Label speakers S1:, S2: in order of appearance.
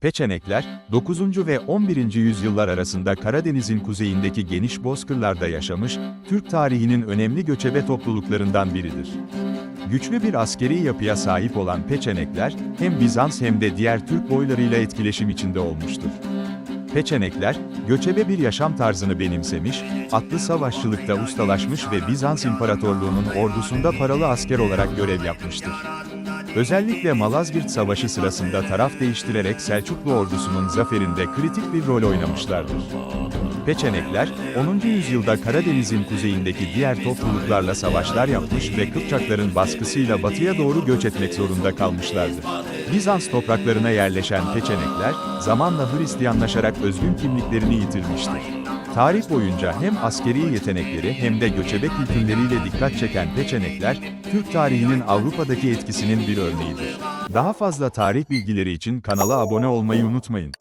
S1: Peçenekler, 9. ve 11. yüzyıllar arasında Karadeniz'in kuzeyindeki geniş bozkırlarda yaşamış, Türk tarihinin önemli göçebe topluluklarından biridir. Güçlü bir askeri yapıya sahip olan Peçenekler, hem Bizans hem de diğer Türk boylarıyla etkileşim içinde olmuştur. Peçenekler, göçebe bir yaşam tarzını benimsemiş, atlı savaşçılıkta ustalaşmış ve Bizans İmparatorluğu'nun ordusunda paralı asker olarak görev yapmıştır. Özellikle Malazgirt Savaşı sırasında taraf değiştirerek Selçuklu ordusunun zaferinde kritik bir rol oynamışlardır. Peçenekler, 10. yüzyılda Karadeniz'in kuzeyindeki diğer topluluklarla savaşlar yapmış ve Kıpçakların baskısıyla batıya doğru göç etmek zorunda kalmışlardır. Bizans topraklarına yerleşen Peçenekler, zamanla Hristiyanlaşarak özgün kimliklerini yitirmiştir. Tarih boyunca hem askeri yetenekleri hem de göçebe kültürleriyle dikkat çeken Peçenekler, Türk tarihinin Avrupa'daki etkisinin bir örneğidir. Daha fazla tarih bilgileri için kanala abone olmayı unutmayın.